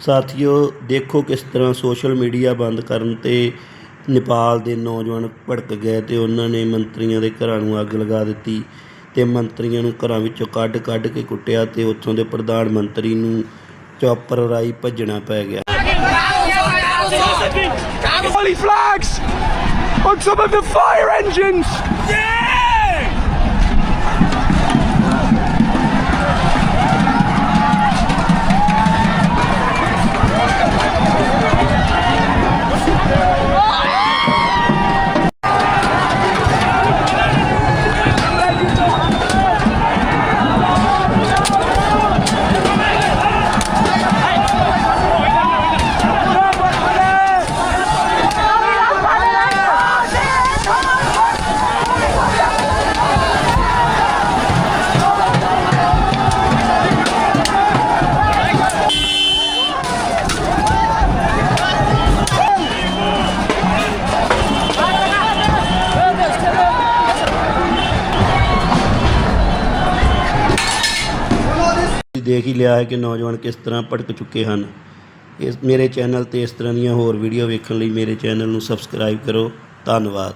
ਸਾਥੀਓ, ਦੇਖੋ ਕਿਸ ਤਰ੍ਹਾਂ ਸੋਸ਼ਲ ਮੀਡੀਆ ਬੰਦ ਕਰਨ ਤੇ ਨੇਪਾਲ ਦੇ ਨੌਜਵਾਨ ਭੜਕ ਗਏ ਤੇ ਉਹਨਾਂ ਨੇ ਮੰਤਰੀਆਂ ਦੇ ਘਰਾਂ ਨੂੰ ਅੱਗ ਲਗਾ ਦਿੱਤੀ ਤੇ ਮੰਤਰੀਆਂ ਨੂੰ ਘਰਾਂ ਵਿੱਚੋਂ ਕੱਢ ਕੱਢ ਕੇ ਕੁੱਟਿਆ ਤੇ ਉੱਥੋਂ ਦੇ ਪ੍ਰਧਾਨ ਮੰਤਰੀ ਨੂੰ ਚੌਪਰ ਰਾਈ ਭੱਜਣਾ ਪੈ ਗਿਆ Holy flags on some of the fire engines! ਤੁਸੀਂ ਦੇਖ ਹੀ ਲਿਆ ਹੈ ਕਿ ਨੌਜਵਾਨ ਕਿਸ ਤਰ੍ਹਾਂ ਭਟਕ ਚੁੱਕੇ ਹਨ। ਇਸ ਮੇਰੇ ਚੈਨਲ ਤੇ ਇਸ ਤਰ੍ਹਾਂ ਦੀਆਂ ਹੋਰ ਵੀਡੀਓ ਵੇਖਣ ਲਈ ਮੇਰੇ ਚੈਨਲ ਨੂੰ ਸਬਸਕ੍ਰਾਈਬ ਕਰੋ। ਧੰਨਵਾਦ।